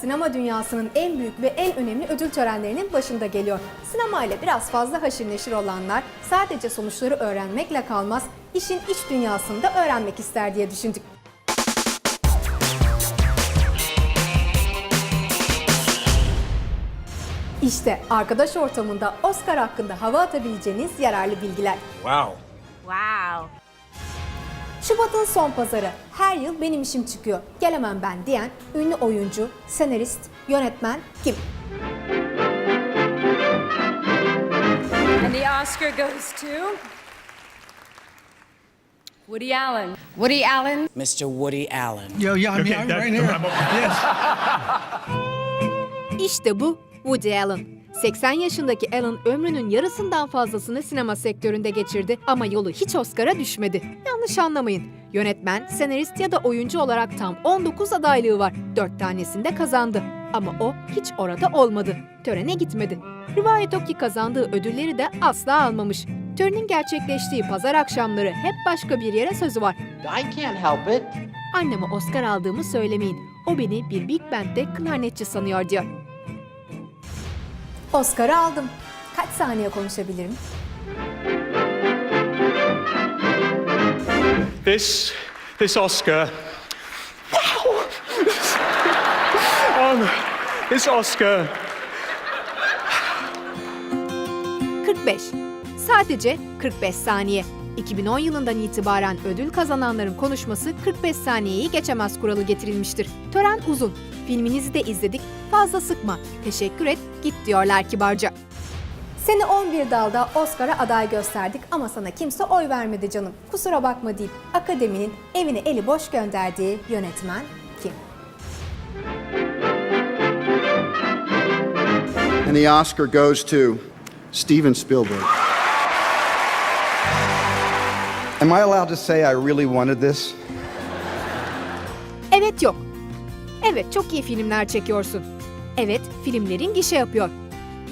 sinema dünyasının en büyük ve en önemli ödül törenlerinin başında geliyor. Sinema ile biraz fazla haşır neşir olanlar sadece sonuçları öğrenmekle kalmaz, işin iç dünyasını da öğrenmek ister diye düşündük. İşte arkadaş ortamında Oscar hakkında hava atabileceğiniz yararlı bilgiler. Wow. Wow. Şubat'ın son pazarı. Her yıl benim işim çıkıyor. Gelemem ben diyen ünlü oyuncu, senarist, yönetmen kim? And the Oscar goes to Woody Allen. Woody Allen. Mr. Woody Allen. Yeah, yeah, I mean, I'm right here. Yes. İşte bu Woody Allen. 80 yaşındaki Allen ömrünün yarısından fazlasını sinema sektöründe geçirdi ama yolu hiç Oscar'a düşmedi. Yanlış anlamayın. Yönetmen, senarist ya da oyuncu olarak tam 19 adaylığı var. 4 tanesinde kazandı. Ama o hiç orada olmadı. Törene gitmedi. Rivayet o ki kazandığı ödülleri de asla almamış. Törenin gerçekleştiği pazar akşamları hep başka bir yere sözü var. I can't help it. Anneme Oscar aldığımı söylemeyin. O beni bir Big Band'de klarnetçi sanıyor diyor. Oscar'ı aldım. Kaç saniye konuşabilirim? This this Oscar. Wow. um, this Oscar 45. Sadece 45 saniye. 2010 yılından itibaren ödül kazananların konuşması 45 saniyeyi geçemez kuralı getirilmiştir. Tören uzun. Filminizi de izledik. Fazla sıkma. Teşekkür et. Git diyorlar kibarca. Seni 11 dalda Oscar'a aday gösterdik ama sana kimse oy vermedi canım. Kusura bakma deyip akademinin evine eli boş gönderdiği yönetmen kim? And the Oscar goes to Steven Spielberg. Am I allowed to say I really wanted this? Evet yok. Evet çok iyi filmler çekiyorsun. Evet filmlerin gişe yapıyor.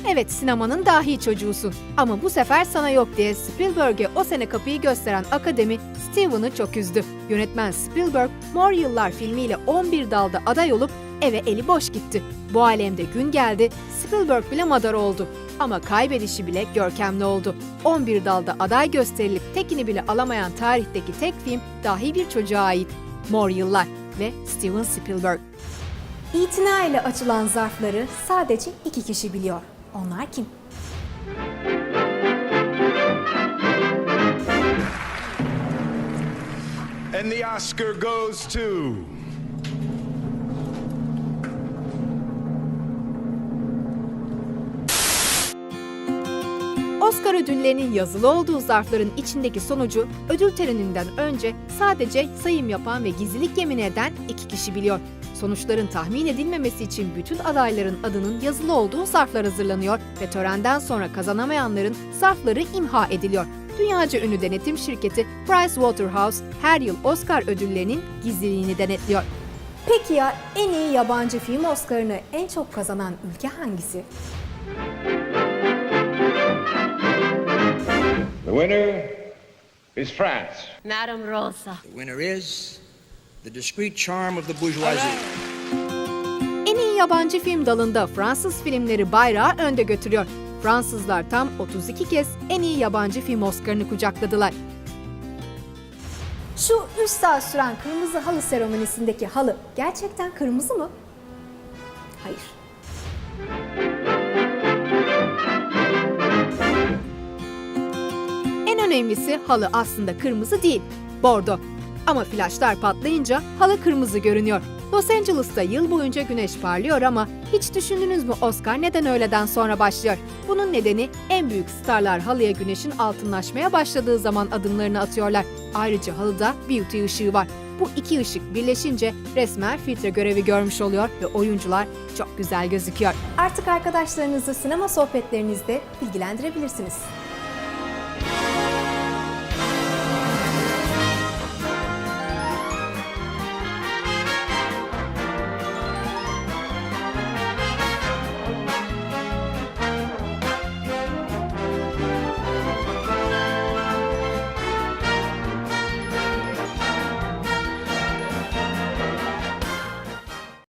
Evet sinemanın dahi çocuğusun. Ama bu sefer sana yok diye Spielberg'e o sene kapıyı gösteren akademi Steven'ı çok üzdü. Yönetmen Spielberg, Mor Yıllar filmiyle 11 dalda aday olup eve eli boş gitti. Bu alemde gün geldi, Spielberg bile madar oldu. Ama kaybedişi bile görkemli oldu. 11 dalda aday gösterilip tekini bile alamayan tarihteki tek film dahi bir çocuğa ait. Mor Yıllar ve Steven Spielberg. İtina ile açılan zarfları sadece iki kişi biliyor. Onlar kim? And the Oscar goes to. Oscar ödüllerinin yazılı olduğu zarfların içindeki sonucu ödül töreninden önce sadece sayım yapan ve gizlilik yemin eden iki kişi biliyor. Sonuçların tahmin edilmemesi için bütün adayların adının yazılı olduğu zarflar hazırlanıyor ve törenden sonra kazanamayanların zarfları imha ediliyor. Dünyaca ünlü denetim şirketi Pricewaterhouse her yıl Oscar ödüllerinin gizliliğini denetliyor. Peki ya en iyi yabancı film Oscar'ını en çok kazanan ülke hangisi? The winner is France. Madame Rosa. The winner is The Discreet Charm of the Bourgeoisie. En iyi yabancı film dalında Fransız filmleri bayrağı önde götürüyor. Fransızlar tam 32 kez en iyi yabancı film Oscar'ını kucakladılar. Şu 3 saat süren kırmızı halı seremonisindeki halı gerçekten kırmızı mı? Hayır. Önemlisi halı aslında kırmızı değil, bordo. Ama flaşlar patlayınca halı kırmızı görünüyor. Los Angeles'ta yıl boyunca güneş parlıyor ama hiç düşündünüz mü Oscar neden öğleden sonra başlıyor? Bunun nedeni en büyük starlar halıya güneşin altınlaşmaya başladığı zaman adımlarını atıyorlar. Ayrıca halıda beauty ışığı var. Bu iki ışık birleşince resmen filtre görevi görmüş oluyor ve oyuncular çok güzel gözüküyor. Artık arkadaşlarınızı sinema sohbetlerinizde bilgilendirebilirsiniz.